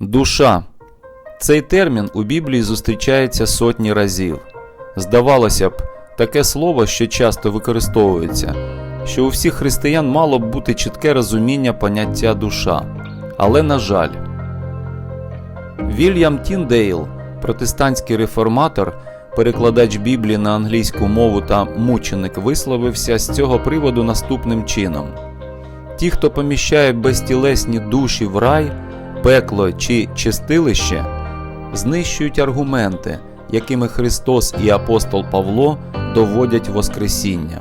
Душа. Цей термін у Біблії зустрічається сотні разів. Здавалося б, таке слово, що часто використовується, що у всіх християн мало б бути чітке розуміння поняття душа. Але на жаль, Вільям Тіндейл, протестантський реформатор, перекладач Біблії на англійську мову та мученик, висловився з цього приводу наступним чином: Ті, хто поміщає безтілесні душі в рай, пекло чи чистилище, знищують аргументи, якими Христос і апостол Павло доводять Воскресіння.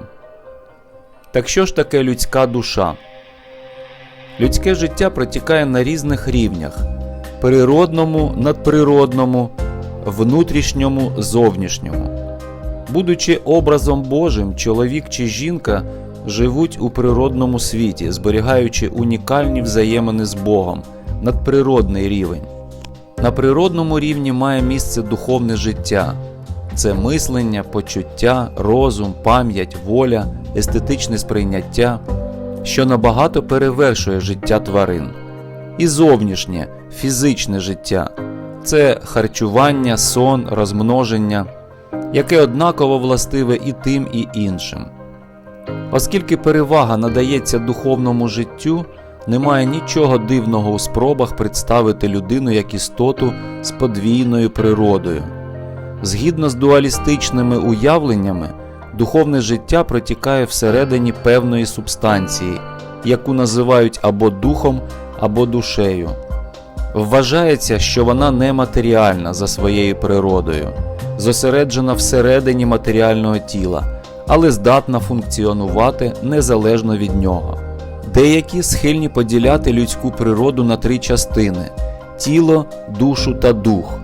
Так що ж таке людська душа? Людське життя протікає на різних рівнях природному, надприродному, внутрішньому, зовнішньому. Будучи образом Божим, чоловік чи жінка живуть у природному світі, зберігаючи унікальні взаємини з Богом, надприродний рівень. На природному рівні має місце духовне життя. Це мислення, почуття, розум, пам'ять, воля, естетичне сприйняття, що набагато перевершує життя тварин. І зовнішнє, фізичне життя це харчування, сон, розмноження, яке однаково властиве і тим, і іншим. Оскільки перевага надається духовному життю, немає нічого дивного у спробах представити людину як істоту з подвійною природою. Згідно з дуалістичними уявленнями, духовне життя протікає всередині певної субстанції, яку називають або духом, або душею. Вважається, що вона нематеріальна за своєю природою, зосереджена всередині матеріального тіла, але здатна функціонувати незалежно від нього. Деякі схильні поділяти людську природу на три частини тіло, душу та дух.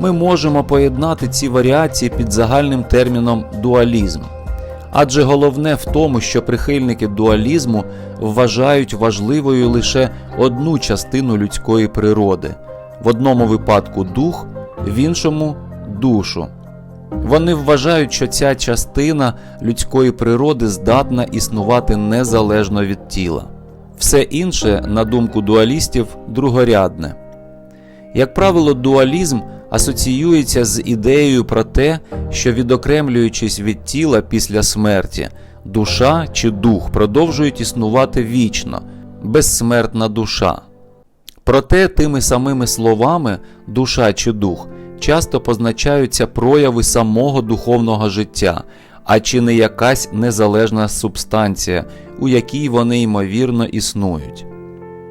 Ми можемо поєднати ці варіації під загальним терміном дуалізм. Адже головне в тому, що прихильники дуалізму вважають важливою лише одну частину людської природи, в одному випадку дух, в іншому душу. Вони вважають, що ця частина людської природи здатна існувати незалежно від тіла. Все інше, на думку дуалістів, другорядне. Як правило, дуалізм асоціюється з ідеєю про те, що відокремлюючись від тіла після смерті, душа чи дух продовжують існувати вічно, безсмертна душа. Проте тими самими словами душа чи дух часто позначаються прояви самого духовного життя, а чи не якась незалежна субстанція, у якій вони ймовірно існують.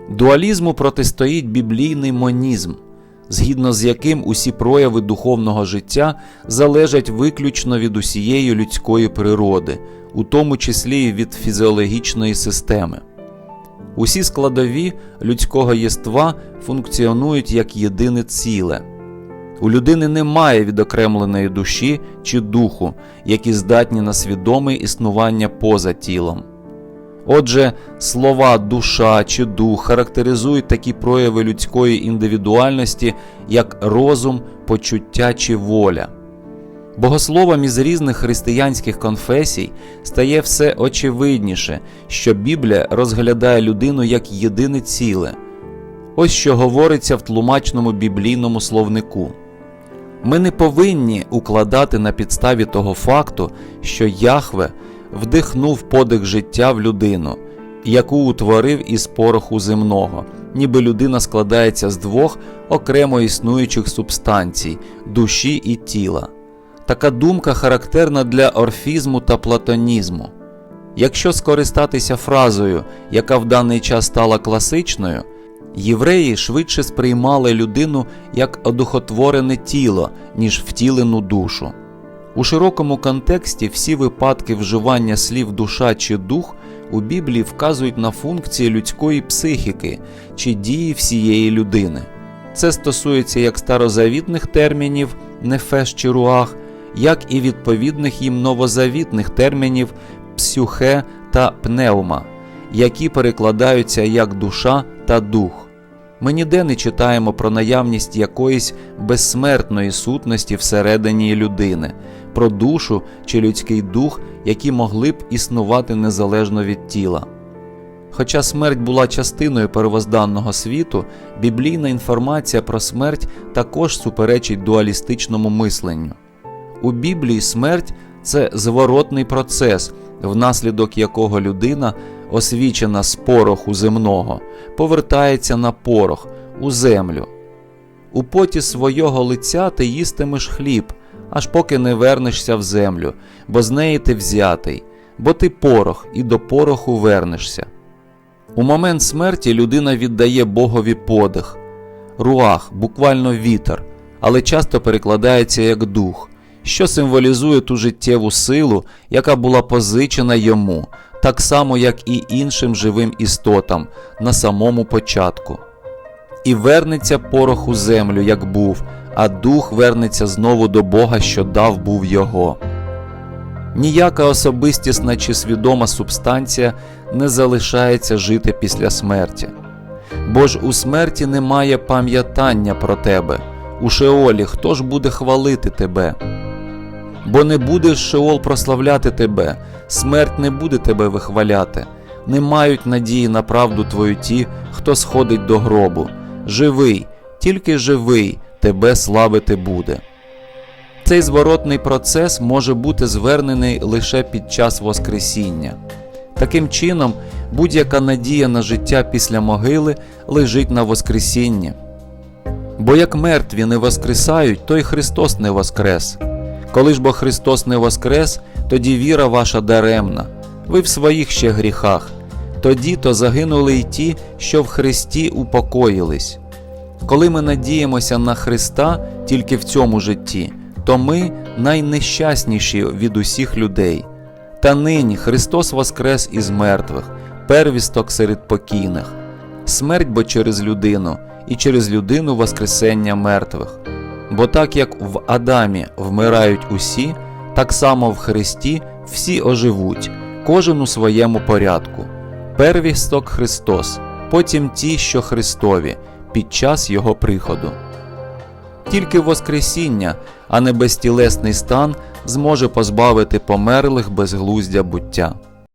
Дуалізму протистоїть біблійний монізм, згідно з яким усі прояви духовного життя залежать виключно від усієї людської природи, у тому числі й від фізіологічної системи. Усі складові людського єства функціонують як єдине ціле. У людини немає відокремленої душі чи духу, які здатні на свідоме існування поза тілом. Отже, слова душа чи дух характеризують такі прояви людської індивідуальності, як розум, почуття чи воля. Богословам із різних християнських конфесій стає все очевидніше, що Біблія розглядає людину як єдине ціле. Ось що говориться в тлумачному біблійному словнику. Ми не повинні укладати на підставі того факту, що Яхве вдихнув подих життя в людину, яку утворив із пороху земного, ніби людина складається з двох окремо існуючих субстанцій душі і тіла. Така думка характерна для орфізму та платонізму. Якщо скористатися фразою, яка в даний час стала класичною, євреї швидше сприймали людину як одухотворене тіло, ніж втілену душу. У широкому контексті всі випадки вживання слів душа чи дух у Біблії вказують на функції людської психіки чи дії всієї людини. Це стосується як старозавітних термінів нефеш чи руах, як і відповідних їм новозавітних термінів псюхе та пневма, які перекладаються як душа та дух. Ми ніде не читаємо про наявність якоїсь безсмертної сутності всередині людини, про душу чи людський дух, які могли б існувати незалежно від тіла. Хоча смерть була частиною первозданного світу, біблійна інформація про смерть також суперечить дуалістичному мисленню. У Біблії смерть це зворотний процес, внаслідок якого людина, освічена з пороху земного, повертається на порох у землю. У поті свого лиця ти їстимеш хліб, аж поки не вернешся в землю, бо з неї ти взятий, бо ти порох, і до пороху вернешся. У момент смерті людина віддає Богові подих, руах, буквально вітер, але часто перекладається як дух, що символізує ту життєву силу, яка була позичена йому, так само, як і іншим живим істотам на самому початку. І вернеться порох у землю, як був, а дух вернеться знову до Бога, що дав був його. Ніяка особистісна чи свідома субстанція не залишається жити після смерті. Бо ж у смерті немає пам'ятання про тебе. У Шеолі хто ж буде хвалити тебе? Бо не буде Шеол прославляти тебе, смерть не буде тебе вихваляти, не мають надії на правду твою ті, хто сходить до гробу. Живий, тільки живий, тебе славити буде. Цей зворотний процес може бути звернений лише під час Воскресіння. Таким чином, будь-яка надія на життя після могили лежить на Воскресінні. Бо як мертві не воскресають, то й Христос не воскрес. Коли ж бо Христос не воскрес, тоді віра ваша даремна, ви в своїх ще гріхах. Тоді то загинули й ті, що в Христі упокоїлись. Коли ми надіємося на Христа тільки в цьому житті, то ми найнещасніші від усіх людей. Та нині Христос воскрес із мертвих, первісток серед покійних, смерть бо через людину, і через людину Воскресення мертвих. Бо так як в Адамі вмирають усі, так само в Христі всі оживуть, кожен у своєму порядку. Первісток Христос, потім ті, що Христові, під час Його приходу. Тільки Воскресіння, а не безтілесний стан зможе позбавити померлих безглуздя буття.